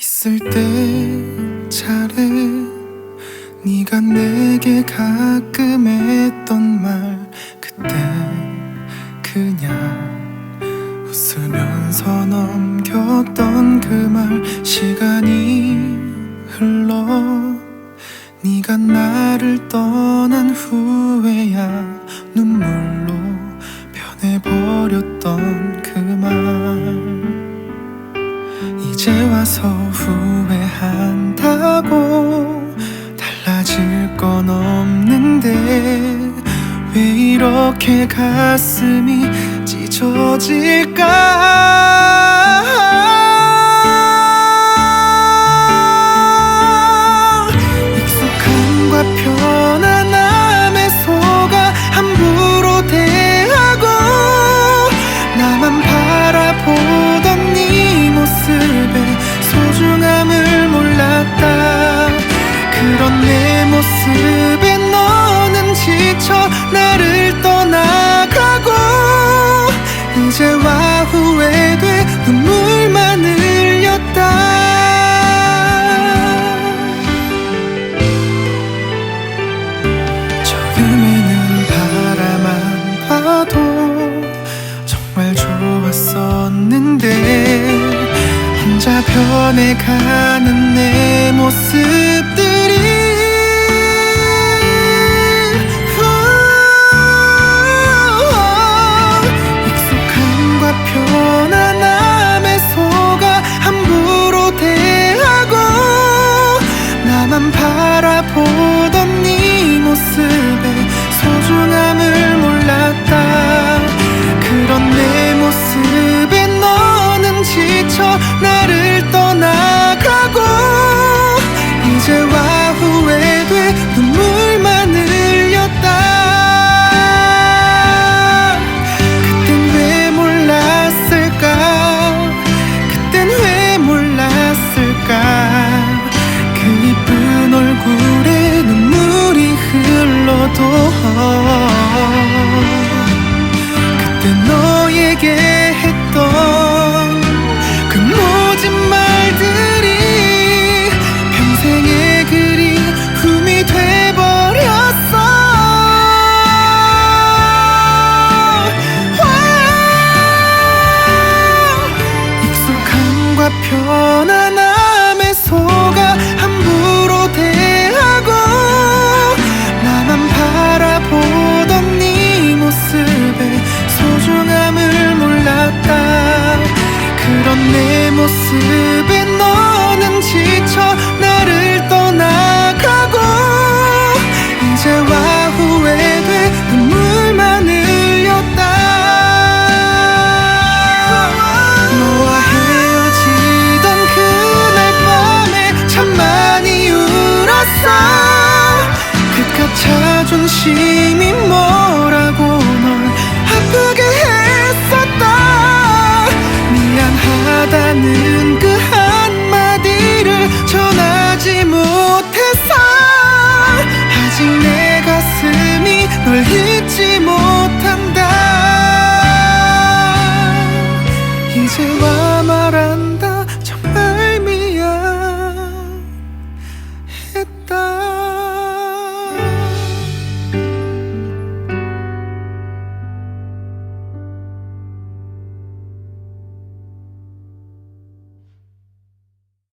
있을 때 잘해 네가 내게 가끔 했던 말 그때 그냥 웃으면서 넘겼던 그 말 시간이 흘러 네가 나를 떠난 후에 이제 와서 후회한다고 달라질 건 없는데 왜 이렇게 가슴이 찢어질까? 변해가는 내 모습들. You.